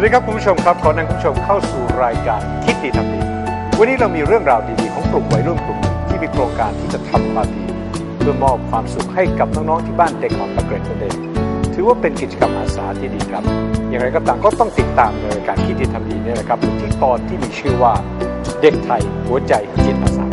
วัสดีครับคุณผู้ชมครับ ขอนำคุณผู้ชมเข้าสู่รายการคิดดีทำดีวันนี้เรามีเรื่องราวดีๆของกลุ่มวัยรุ่นกลุ่มที่มีโครงการที่จะทำความดีเพื่อมอบความสุขให้กับน้องๆที่บ้านเด็กอ่อนปากเกร็ดนั่นเองถือว่าเป็นกิจกรรมอาสาที่ดีครับ อย่างไรก็ตามก็ต้องติดตามในรายการคิดดีทำดีเนี่ยนะครับที่ตอนที่มีชื่อว่าเด็กไทยหัวใจจิตอาสา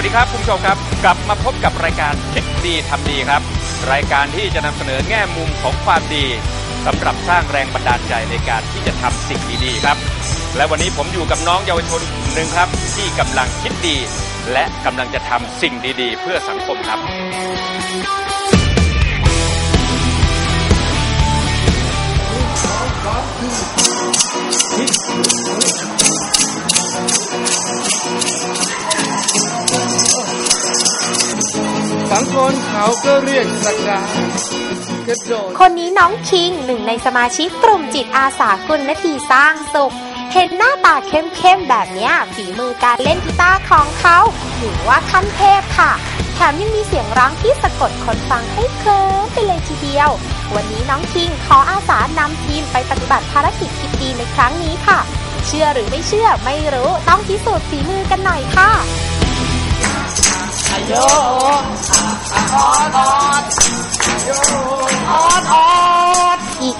วัสดีครับคุณผู้ชมครับ กลับมาพบกับรายการคิดดีทำดีครับ รายการที่จะนำเสนอแง่มุมของความดีสำหรับสร้างแรงบันดาลใจในการที่จะทำสิ่งดีๆครับ และวันนี้ผมอยู่กับน้องเยาวชนกลุ่มหนึ่งครับ ที่กำลังคิดดี และกำลังจะทำสิ่งดีๆ เพื่อสังคมครับ คนเขาก็เรียกสกากระโดดคนนี้น้องคิงหนึ่งในสมาชิกกลุ่มจิตอาสากุลนาทีสร้างสุข เห็นหน้าตาเข้มๆแบบนี้ฝีมือการเล่นกีตาร์ของเขาถือว่าขั้นเทพค่ะแถมยังมีเสียงร้องที่สะกดคนฟังให้เคลิ้มไปเลยทีเดียว วันนี้น้องคิงขออาสานำทีมไปปฏิบัติภารกิจคิดดีในครั้งนี้ค่ะ เชื่อหรือไม่เชื่อไม่รู้ต้องพิสูจน์ฝีมือกันหน่อยค่ะ ayo, ah, ah, ah, ah. ah, ah.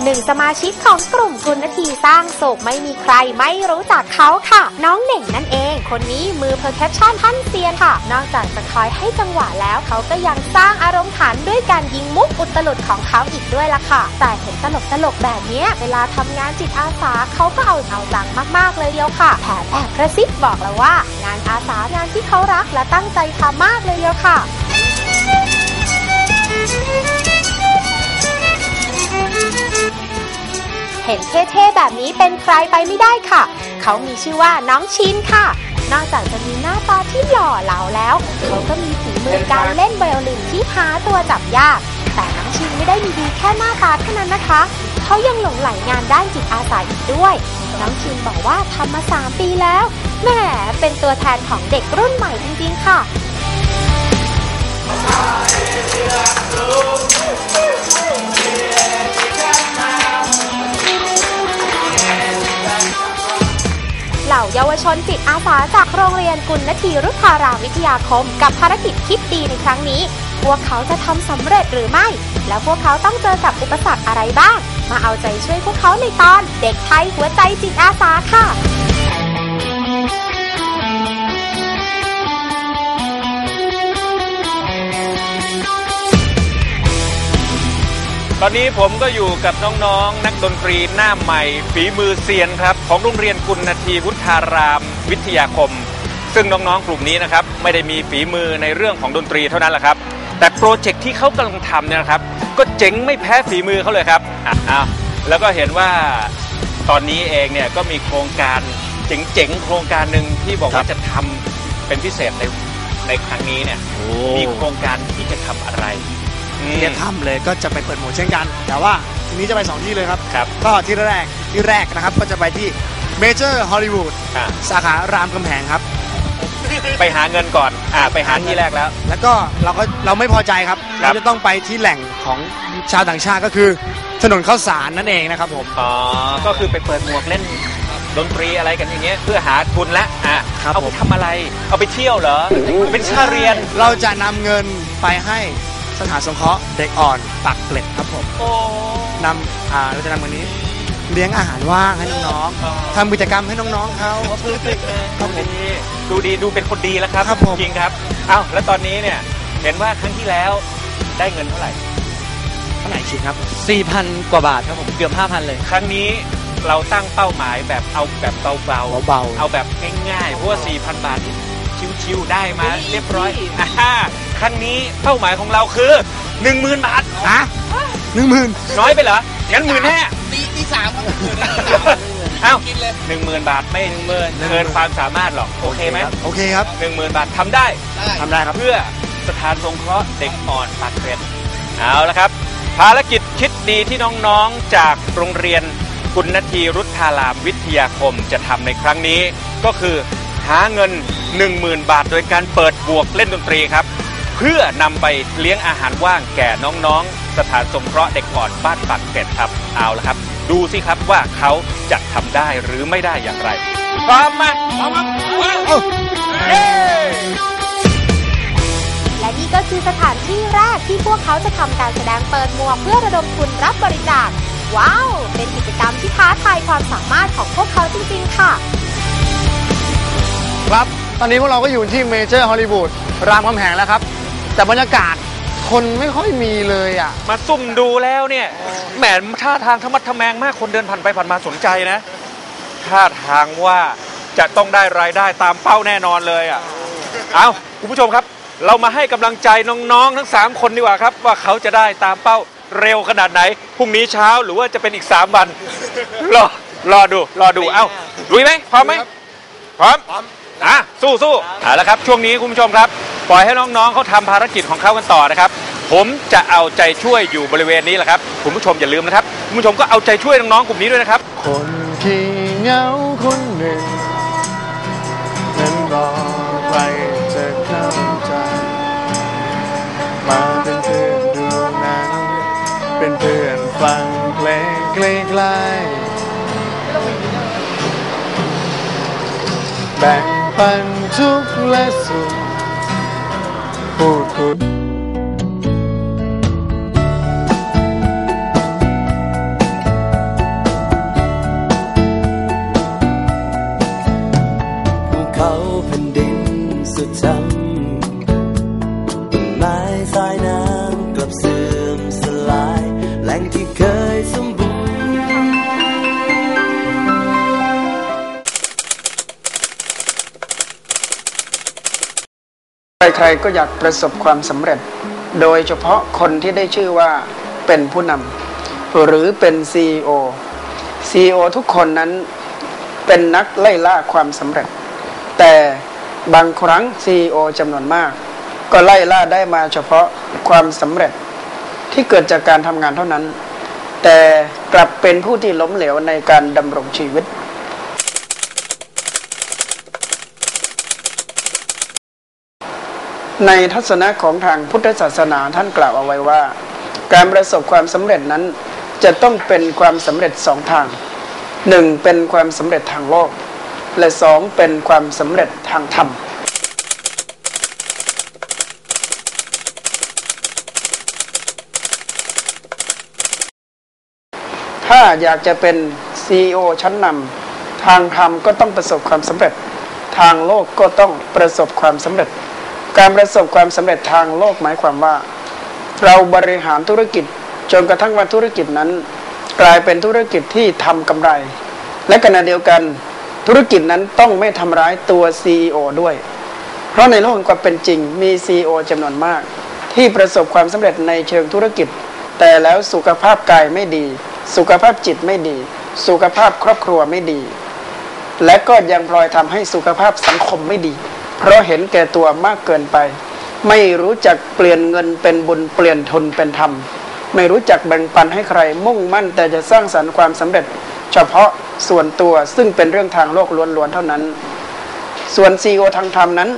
หนึ่งสมาชิกของกลุ่มกุลนาทีสร้างสุขไม่มีใครไม่รู้จักเขาค่ะ น้องเหน่งนั่นเอง คนนี้มือเพอร์แคปชั่นท่านเซียนค่ะ นอกจากจะคอยให้จังหวะแล้วเขาก็ยังสร้างอารมณ์ขันด้วยการยิงมุกอุตลุดของเขาอีกด้วยล่ะค่ะ แต่เห็นตลกตลกแบบนี้เวลาทำงานจิตอาสาเขาก็เอาเอาจังมากๆเลยเดียวค่ะแถมแอบกระซิบบอกแล้วว่า งานอาสางานที่เขารักและตั้งใจทำมากเลยเดียวค่ะ เห็นเท่ๆแบบนี้เป็นใครไปไม่ได้ค่ะ เขามีชื่อว่าน้องชินค่ะ นอกจากจะมีหน้าตาที่หล่อเหลาแล้ว เขาก็มีฝีมือการเล่นไวโอลินที่หาตัวจับยาก แต่น้องชินไม่ได้มีดีแค่หน้าตาเท่านั้นนะคะ เขายังหลงไหลงานด้านจิตอาสาอีกด้วย น้องชินบอกว่าทำมา 3 ปีแล้ว แหม เป็นตัวแทนของเด็กรุ่นใหม่จริงๆค่ะ เหล่าเยาวชนจิตอาสาจากโรงเรียนกุลนทีรุทธารามวิทยาคม กับภารกิจคิดดีในครั้งนี้ พวกเขาจะทำสำเร็จหรือไม่ แล้วพวกเขาต้องเจอกับอุปสรรคอะไรบ้าง มาเอาใจช่วยพวกเขาในตอน เด็กไทยหัวใจจิตอาสาค่ะ ตอนนี้ผมก็อยู่กับน้องๆนักดนตรีหน้าใหม่ ฝีมือเซียนครับ ของโรงเรียนกุณทีวุฒารามวิทยาคม ซึ่งน้องๆกลุ่มนี้นะครับไม่ได้มีฝีมือในเรื่องของดนตรีเท่านั้นแหละครับ แต่โปรเจกต์ที่เขากำลังทำเนี่ยนะครับ ก็เจ๋งไม่แพ้ฝีมือเขาเลยครับอะอะแล้วก็เห็นว่าตอนนี้เองเนี่ยก็มีโครงการเจ๋งๆโครงการหนึ่งที่บอกว่าจะทำเป็นพิเศษในในครั้งนี้เนี่ยมีโครงการที่จะทำอะไร อืมที่จะทำเลยก็จะไปเปิดหมวดเช่นกัน แต่ว่าทีนี้จะไปสองที่เลยครับครับ ก็ที่แรกที่แรกนะครับก็จะไปที่เมเจอร์ฮอลลีวูดอะสาขารามคำแหงครับ ไปหาเงินก่อน อ่า ไปหาที่แรกแล้ว แล้วก็เราก็เราไม่พอใจครับ ครับเราจะต้องไปที่แหล่งของชาวต่างชาติก็คือถนนข้าวสารนั่นเองนะครับผม อ๋อ ก็คือไปเปิดหมวกเล่นดนตรีอะไรกันอย่างเงี้ยเพื่อหาทุนละอะครับเอาไปผม ทำอะไร เอาไปเที่ยวเหรอ เป็นค่าเรียน เราจะนำเงินไปให้ สถานสงเคราะห์เด็กอ่อนปากเกร็ดครับผมโอ้นำอ่าเราจะนำเงินนี้ เลี้ยงอาหารว่างให้น้องๆทำกิจกรรมให้น้องๆเขาเพอร์เฟกเลยครับผม ดีดูดีดูเป็นคนดีแล้วครับครับผม จริงครับเอ้าแล้วตอนนี้เนี่ยเห็นว่าครั้งที่แล้วได้เงินเท่าไหร่ เท่าไหร่ชินครับ 4,000 กว่าบาทครับผม เกือบ 5,000 เลย ครั้งนี้เราตั้งเป้าหมายแบบเอาแบบเบาๆ เบาๆ เอาแบบง่ายๆเพราะว่า4,000 บาทที่ชิวๆได้มาเรียบร้อยอ่า ครั้งนี้เป้าหมายของเราคือ10,000บาทฮะหนึ่งหมื่นน้อยไปเหรองั้นหมื่นห้าตีตีสามครับเอ้ากินเลยหนึ่งหมื่นบาทไม่เกินความสามารถหรอกโอเคไหมโอเคครับหนึ่งหมื่นบาททำได้ได้ทำได้ครับเพื่อสถานสงเคราะห์เด็กอ่อนปากเกร็ดเอาละครับ ภารกิจคิดดีที่น้องๆจากโรงเรียนกุณทีรุทธารามวิทยาคมจะทำในครั้งนี้ ก็คือหาเงิน 10,000 บาท โดยการเปิดบวกเล่นดนตรีครับ เพื่อนำไปเลี้ยงอาหารว่างแก่น้องๆ สถานสงเคราะห์เด็กอ่อนบ้านปากเกร็ดครับ เอาละครับ ดูสิครับว่าเขาจะทำได้หรือไม่ได้อย่างไร พร้อมไหมพร้อมครับเย้และนี่ก็คือสถานที่แรกที่พวกเขาจะทำการแสดงเปิดหมวกเพื่อระดมทุนรับบริจาค ว้าว เป็นกิจกรรมที่ท้าทายความสามารถของพวกเขาจริงๆ ค่ะ ครับ ตอนนี้พวกเราก็อยู่ที่เมเจอร์ฮอลลีวูดรามคำแหงแล้วครับ แต่บรรยากาศคนไม่ค่อยมีเลยอะ มาซุ่มดูแล้วเนี่ยแหมท่าทางธรรมัดทะแมงมากคนเดินผ่านไปผ่านมาสนใจนะท่าทางว่าจะต้องได้รายได้ตามเป้าแน่นอนเลยอะเอาคุณผู้ชมครับ เรามาให้กำลังใจน้องๆทั้ง 3 คนดีกว่าครับ ว่าเขาจะได้ตามเป้าเร็วขนาดไหนพรุ่งนี้เช้าหรือว่าจะเป็นอีก 3 วัน รอรอดูรอดูเอ้าลุยไหมพร้อมไหมพร้อม อะสู้สู้เอาละครับ ช่วงนี้คุณผู้ชมครับ ปล่อยให้น้องๆเขาทำภารกิจของเขากันต่อนะครับ ผมจะเอาใจช่วยอยู่บริเวณนี้แหละครับ คุณผู้ชมอย่าลืมนะครับ คุณผู้ชมก็เอาใจช่วยน้องๆกลุ่มนี้ด้วยนะครับ คนที่เหงาคนหนึ่งนั้นรอใครจะเข้าใจ มาเป็นเพื่อนดูหนังเป็นเพื่อนฟังเพลงใกล้ๆแบ่ง ปัน รๆก็อยากประสบความสำเร็จ โดยเฉพาะคนที่ได้ชื่อว่าเป็นผู้นำหรือเป็น CEO CEO ทุกคนนั้นเป็นนักไล่ล่าความสำเร็จ แต่บางครั้ง CEO จำนวนมาก ก็ไล่ล่าได้มาเฉพาะความสำเร็จที่เกิดจากการทำงานเท่านั้น แต่กลับเป็นผู้ที่ล้มเหลวในการดำรงชีวิต ในทัศนะของทางพุทธศาสนาท่านกล่าวเอาไว้ว่า การประสบความสำเร็จนั้น จะต้องเป็นความสำเร็จสองทางหนึ่งเป็นความสำเร็จทางโลก และสองเป็นความสำเร็จทางธรรมถ้าอยากจะเป็น CEO ชั้นนำทางธรรมก็ต้องประสบความสำเร็จ ทางโลกก็ต้องประสบความสำเร็จ การประสบความสำเร็จทางโลกหมายความว่า เราบริหารธุรกิจจนกระทั่งว่าธุรกิจนั้น กลายเป็นธุรกิจที่ทำกำไร และขณะเดียวกันธุรกิจนั้นต้องไม่ทำร้ายตัว CEO ด้วย เพราะในโลกแห่งความเป็นจริงมี CEO จำนวนมาก ที่ประสบความสำเร็จในเชิงธุรกิจ แต่แล้วสุขภาพกายไม่ดี สุขภาพจิตไม่ดี สุขภาพครอบครัวไม่ดี และก็ยังพลอยทำให้สุขภาพสังคมไม่ดี เพราะเห็นแก่ตัวมากเกินไป ไม่รู้จักเปลี่ยนเงินเป็นบุญเปลี่ยนทุนเป็นธรรม ไม่รู้จักแบ่งปันให้ใครมุ่งมั่น แต่จะสร้างสรรค์ความสำเร็จ เฉพาะส่วนตัวซึ่งเป็นเรื่องทางโลกล้วนๆเท่านั้น ส่วนซีโอทางธรรมนั้น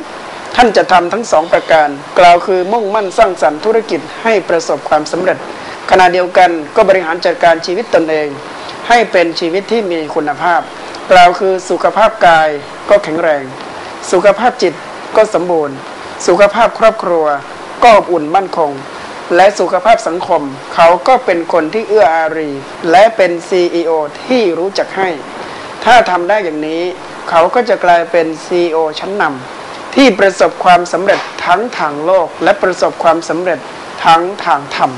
ท่านจะทำทั้งสองประการ กล่าวคือมุ่งมั่นสร้างสรรค์ธุรกิจให้ประสบความสำเร็จ ขณะเดียวกันก็บริหารจัดการชีวิตตนเอง ให้เป็นชีวิตที่มีคุณภาพ กล่าวคือสุขภาพกายก็แข็งแรง สุขภาพจิตก็สมบูรณ์ สุขภาพครอบครัว ก็อบอุ่นมั่นคง และสุขภาพสังคม เขาก็เป็นคนที่เอื้ออารี และเป็น CEO ที่รู้จักให้ ถ้าทำได้อย่างนี้ เขาก็จะกลายเป็น CEO ชั้นนำที่ประสบความสำเร็จทั้งทางโลก และประสบความสำเร็จทั้งทางธรรม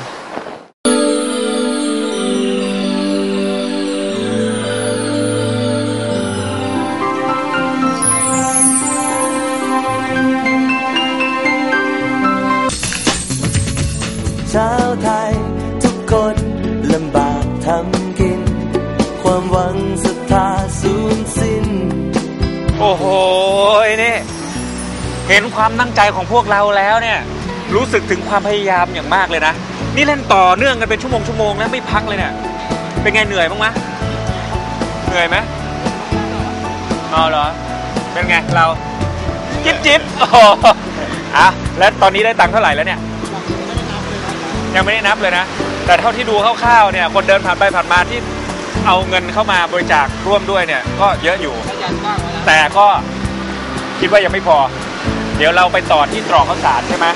หนี่เห็นความตั้งใจของพวกเราแล้วเนี่ย รู้สึกถึงความพยายามอย่างมากเลยนะ นี่เล่นต่อเนื่องกันเป็นชั่วโมงชั่วโมงแล้วไม่พักเลยเนี่ย เป็นไงเหนื่อยบ้างไหมเหนื่อยไหมอ๋อเหรอ เป็นไงเรา จิ๊บจิ๊บโอ้โหอะแล้วตอนนี้ได้ตังค์เท่าไหร่แล้วเนี่ย ยังไม่ได้นับเลยนะ แต่เท่าที่ดูคร่าวๆเนี่ย คนเดินผ่านไปผ่านมาที่เอาเงินเข้ามาบริจาคร่วมด้วยเนี่ย ก็เยอะอยู่ แต่ก็คิดว่ายังไม่พอ เดี๋ยวเราไปต่อที่ตรอกข้าวสารใช่ไหม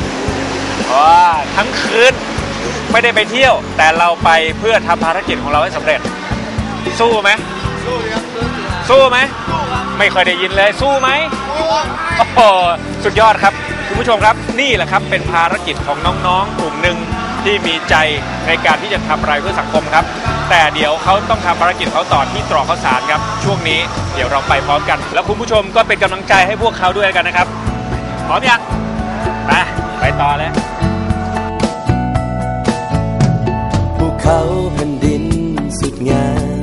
ว้าทั้งคืนไม่ได้ไปเที่ยว แต่เราไปเพื่อทำภารกิจของเราให้สำเร็จ สู้ไหมสู้ไหมไม่เคยได้ยินเลยสู้ไหมโอ้โหสุดยอดครับคุณผู้ชมครับนี่แหละครับเป็นภารกิจของน้องๆกลุ่มหนึ่งที่มีใจในการที่จะทำอะไรเพื่อสังคมครับ แต่เดี๋ยวเขาต้องทำภารกิจเขาต่อที่ตรอกข้าวสารครับ ช่วงนี้เดี๋ยวเราไปพร้อมกัน แล้วคุณผู้ชมก็เป็นกำลังใจให้พวกเขาด้วยกันนะครับ พร้อมยังไปไปต่อเลยภูเขาแผ่นดินสุดงาม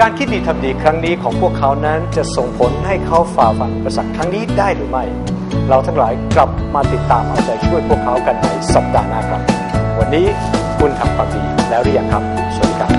การคิดดีทำดีครั้งนี้ของพวกเขานั้นจะส่งผลให้เขาฝ่าฟันประสักครั้งนี้ได้หรือไม่ เราทั้งหลายกลับมาติดตามเอาใจช่วยพวกเขากันในสัปดาห์หน้าครับ วันนี้คุณทำความดีแล้วหรือยังครับสวัสดีครับ